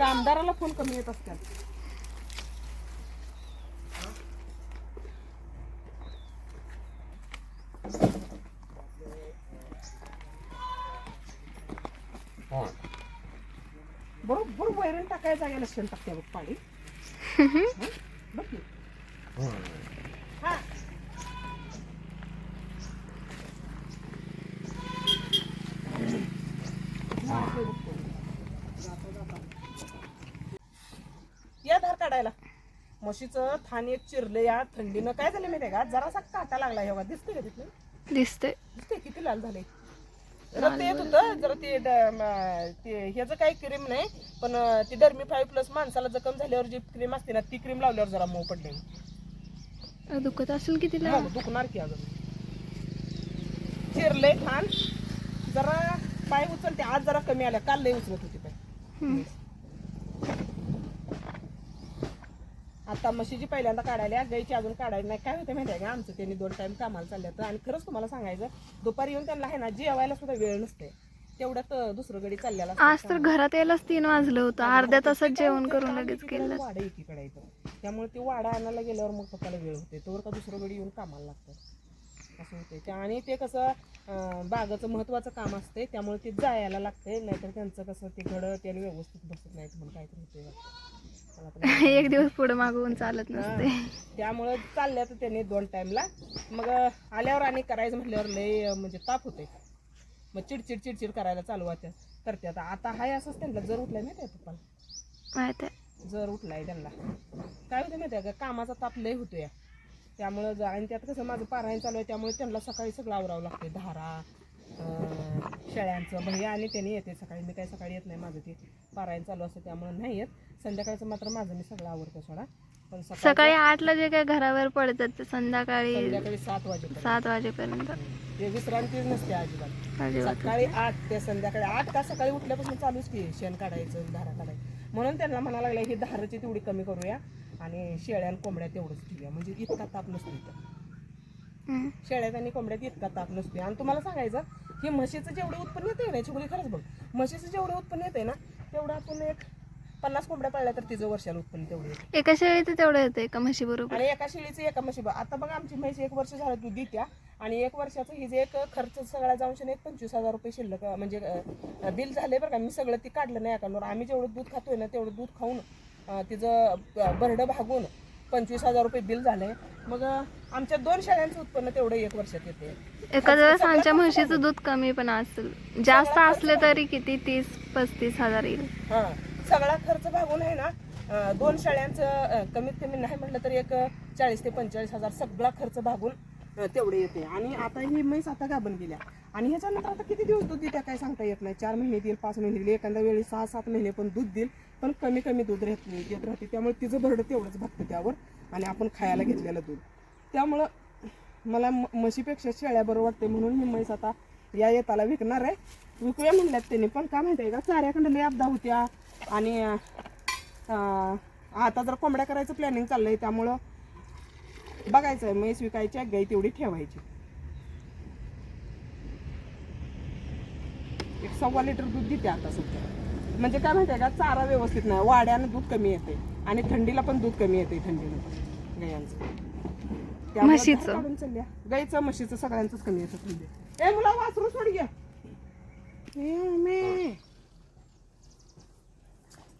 कामदाराला phone कमी येत असतात बरोबर वैरण टाकायचा गेला शेण टाकते बघ पाणी हं? बघ. हा. या धार काढायला म्हशीचं थान एक चिरलं या थंडीनं. काय झालं माहितीये का? जरासा काटा लागला हे बघा दिसते का तिथलं दिसते दिसते किती लाल झाले रक्त येत होतं जरा ते ड- म- ते ह्याचं काही क्रीम नाही पण ती डर्मी फाईव्ह प्लस माणसाला जखम झाल्यावर जी क्रीम असते ना ती क्रीम लावल्यावर जरा मऊ पडले दुखत असेल की तिला मग दुखणार की अजून चिरले खान. जरा पाय उचलते. आज जरा कमी आल्या. काल लय उचलत होती पाय हम्म. आता म्हशीची पहिल्यांदा काढायला गाईची अजून काढायला नाही. काय होते माहिती आहे का? आमचं त्यांनी दोन टाइम कामाला चालले होतं आणि खरंच तुम्हाला सांगायचं दुपारी येऊन त्यांना आहे ना जेवायला सुद्धा वेळ नसते. तेवढ्यात दुसरं गडी असतं. आज तर घरात यायलाच तीन वाजलं होतं. अर्ध्या तासात जेवण करून लगेच केलं वाडा एकीकडे त्यामुळे ते वाडा आणायला गेल्यावर मग पप्पाला वेळ होते तोवर का दुसरं गडी येऊन कामाला लागतं. असं होते त्या आणि ते कसं बागाचं महत्वाचं काम असते त्यामुळे ते जायला लागते नाहीतर त्यांचं कसं ते घडं ते व्यवस्थित बसत नाहीत म्हणून काहीतरी होते एक दिवस पुढे मागवून चालत नसते त्यामुळं चालल्या तर त्यांनी दोन टाइमला मग आल्यावर आणि करायचं म्हटल्यावर लय म्हणजे ताप होते मग चिडचिड चिडचिड करायला चालू होत्या. करत्यात आता. हाय असंच त्यांना. जर उठलाय माहिती आहे पप्पाला? जर उठलाय त्यांना. काय होतं माहिती का? कामाचा ताप लय होतो या त्यामुळं ज- आणि त्यात कसं माझं पारायण चालू आहे त्यामुळे त्यांना सकाळी सगळं आवरावं लागते धारा अं, शेळ्यांचं भैया आणि त्यांनी येते सकाळी. मी काही सकाळी येत नाही माझं ते पारायण चालू असतं त्यामुळे नाही येत. संध्याकाळचं मात्र माझं मी सगळं आवडतं सोडा. पण सकाळी सकाळी आठला जे काय घरावर पडतात ते संध्याकाळी संध्याकाळी सात वाजेपर्यंत. सात वाजेपर्यंत. ते विश्रांतीच नसते अजिबात. अजिबात सकाळी आठ ते संध्याकाळी आठ का सकाळी उठल्यापासून चालूच की शेण काढायचं धारा काढायचं. म्हणून त्यांना म्हणायला लागलं ही धाराची तेवढी कमी करूया. आणि शेळ्या आणि कोंबड्या तेवढंच ठेवूया. म्हणजे इतका ताप नसतो इथं. शेळ्यात आणि कोंबड्यात इतका ताप नसतो आणि तुम्हाला सांगायचं ही म्हशीचं जेवढं उत्पन्न येते ना छोकरी खरंच बघ. म्हशीचं जेवढं उत्पन्न येते ना तेवढं आपण एक पन्नास कोंबड्या पाळल्या तर तिचं वर्षाला उत्पन्न तेवढं येते एका शेळीत तेवढं येते एका म्हशी बरोबर? आणि एका शेळीचं एका म्हशी आता बघा आमची म्हैस एक वर्ष झालं दूध देत्या. आणि एक वर्षाचं हिचं एक खर्च सगळा जाऊन एक पंचवीस हजार रुपये शिल्लक म्हणजे बिल झाले बरं का. मी सगळं ती काढलं नाही अकाउंटवर आम्ही जेवढं दूध खातोय ना तेवढं दूध खाऊन तिचं ब- भरडं भागून पंचवीस हजार रुपये बिल झालंय. मग आमच्या दोन शेळ्यांचं उत्पन्न तेवढं एक वर्षात येते. दिवस आमच्या म्हशीचं दूध कमी पण असेल. जास्त असले तरी किती? तीस पस्तीस हजार येईल. हा सगळा खर्च भागून आहे ना दोन शाळ्यांचं अं, कमीत कमी नाही म्हटलं तरी एक चाळीस ते पंचेचाळीस हजार सगळा खर्च भागून तेवढे येते. आणि आता ही म्हैस आता गाभण गेल्या. आणि ह्याच्यानंतर आता किती दिवस दूध देत्या काय सांगता येत नाही. चार महिने देईल पाच महिने देईल एखाद्या वेळी सहा सात महिने पण दूध देईल. पण कमी कमी दूध राहत येत राहते. त्यामुळे तिचं भरडं तेवढंच भागतं त्यावर आणि आपण खायला घेतलेलं दूध. त्यामुळं मला म- म्हशीपेक्षा शेळ्या बरं वाटते म्हणून मी म्हैस आता या येताला विकणार आहे. विकूया म्हणल्यात त्यांनी पण काय माहिती आहे का चाऱ्याखंड लय अपदा होत्या आणि आता जर कोंबड्या करायचं प्लॅनिंग चाललं आहे त्यामुळं बघायचं आहे म्हैस विकायची गाई तेवढी ठेवायची. एक सव्वा लिटर दूध देते आता सध्या. म्हणजे काय माहिती आहे का? चारा व्यवस्थित नाही. वाड्यानं दूध कमी येते. आणि थंडीला पण दूध कमी येते थंडीनं. गायांचं. त्यामुळं म्हशीचं? चालल्या. गाईचं म्हशीचं सगळ्यांचंच कमी येतं थंडी. ए मुला वासरू सोड घ्या ए, मे.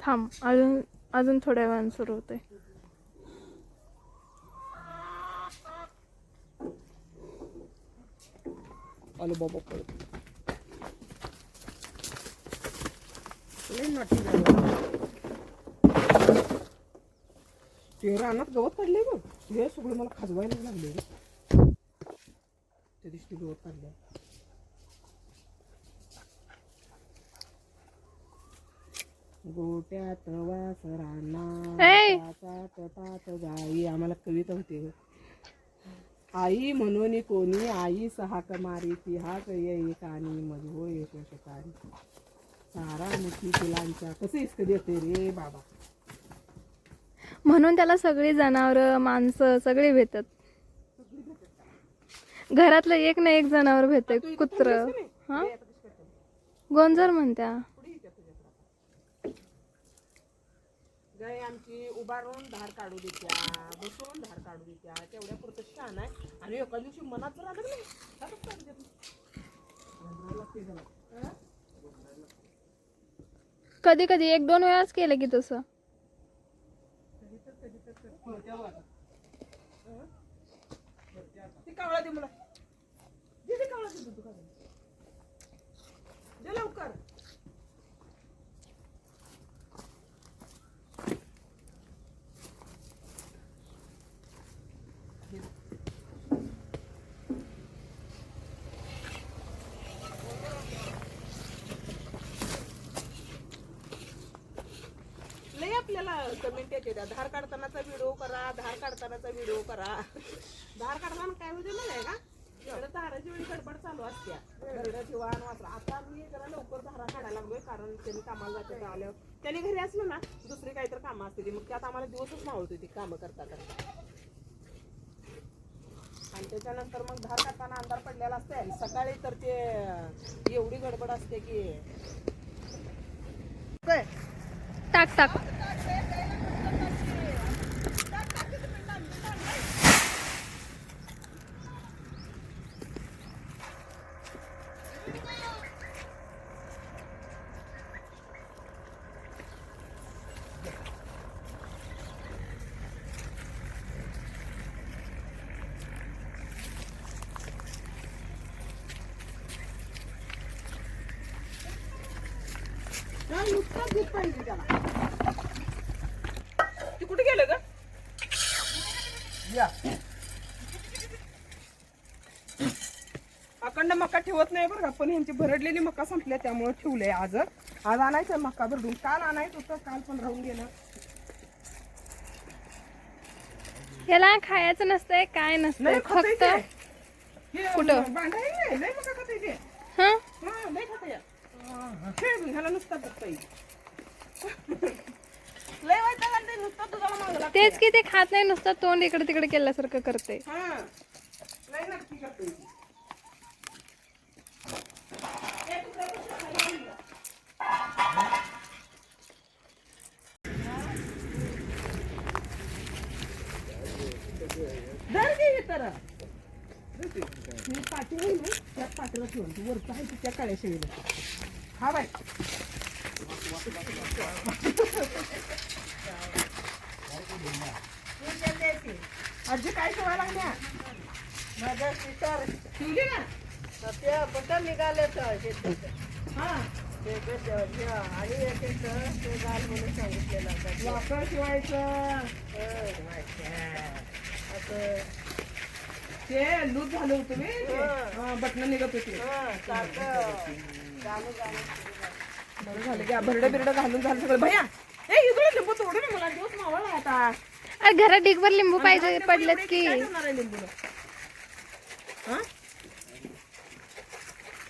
थांब अजून अजून थोड्या वेळानं सुरू होते आलो बाबा पळत लय नाटी. ते रानात गवत काढले बघ. हे सगळं मला खाजवायला लागले त्या दिवशी गवत काढलं गोट्यात वासरांना तात गाई आम्हाला कविता होती ग. आई म्हणून कोणी आई सहा कमारी ती हाक येई कानी मध होय शोषकारी सारा मुठी फुलांच्या कसं इस्क देते रे बाबा. म्हणून त्याला सगळी जनावर माणसं सगळी भेटतात. घरातलं एक ना एक जनावर भेटते कुत्र. हा? गोंजर म्हणत्या. आमची उभारून धार काढू देत्या बसून धार काढू देत्या. तेवढ्या पुरतं छान आहे. आणि एका दिवशी मनात जर आलं नाही हातच काढू देत नाही. हं? कधी कधी एक दोन वेळाच केलं की तसं. ती कावळा दे मला दे दे कावळा दे दूध काढून. दे लवकर लय आपल्याला कमेंट येते त्या. धार काढतानाचा व्हिडिओ करा धार काढतानाचा व्हिडिओ करा. धार काढताना काय होते नाही का? इकडे धाराची वेळी गडबड चालू असत्या घरडं ठेवाण आता मी जरा लवकर धारा काढायला लागलोय कारण त्यांनी कामाला जाते आल्यावर. त्यांनी घरी असलं ना दुसरी काहीतरी कामं असते ती. मग त्यात आम्हाला दिवसच मावळत ती कामं करता करता. आणि त्याच्यानंतर मग धार काढताना अंधार पडलेला असते आणि सकाळी तर ते एवढी गडबड असते की काय टाक टाक. ते कुठे गेलं ग अखंड मका ठेवत नाही बरं का पण ह्यांची भरडलेली मका संपल्या त्यामुळे ठेवलंय आज आज आणायचं मका भरडून काल आणायचं होतं काल पण राहून गेलं याला खायचं नसतंय काय नसतंय नाही खातंय फक्त ते. हे, कुठं? नाही, मका ते. हा हा, खातंय. खेळ ह्याला नुसता लय नुसतं मागं. तेच की ते खात नाही नुसतं तोंड इकडे तिकडे केल्यासारखं करते हा. लय नक्की? धर घे तर. पाठी होईल ना त्या पाठीला ठेवून ती वरचं आहे त्या काळ्या शेळीला. हा बाय आजी काय ठेवायला लागल्या? माझ्या सिस्टर ठेवली ना? त्या बटन निघाले तर हा आणि एक एक ते घाल म्हणून सांगितलेलं होतं. शिवायचं. असं. ते लूज झालं होतं मी हं. बटन निघत होते. हं, सारखं. बरं झालं घ्या भरडं बिरडं घालून झालं सगळं. भैया ए इकडे लिंबू तोडू ना मला दिवस मावळला आता. अरे घरात ढिगभर लिंबू पाहिजे पडलेत की. काय करणार आहे लिंबूला? हा?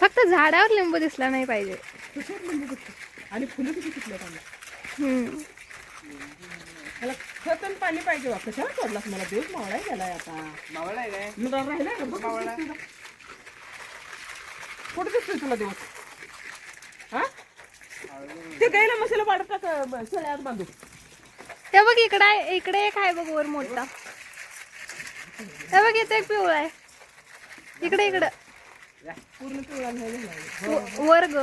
फक्त झाडावर लिंबू दिसला नाही पाहिजे. लिंबू आणि फुलं किती किती हम्म. त्याला खत आणि पाणी पाहिजे बा. कशाला सोडलास मला? दिवस मावळाय गेलाय आता. काय? मग का? बघ कुठं दिसतोय? का? कुठं दिसतोय तुला दिवस? ते गायला मसाला वाढत टाक शेळ्यात बांधू ते बघ इकडे आहे इकडे एक आहे बघ वर मोठा. हे बघ इथे एक पिवळा आहे. इकडे इकडं. पूर्ण पिवळा नाही झाला व- वर ग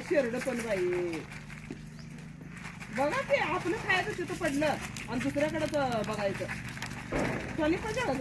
शेरड पण बाई. बघा ते आपलं खायचं तिथं पडलं. आणि दुसऱ्याकडे बघायचं. पण झालं.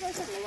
Thank you.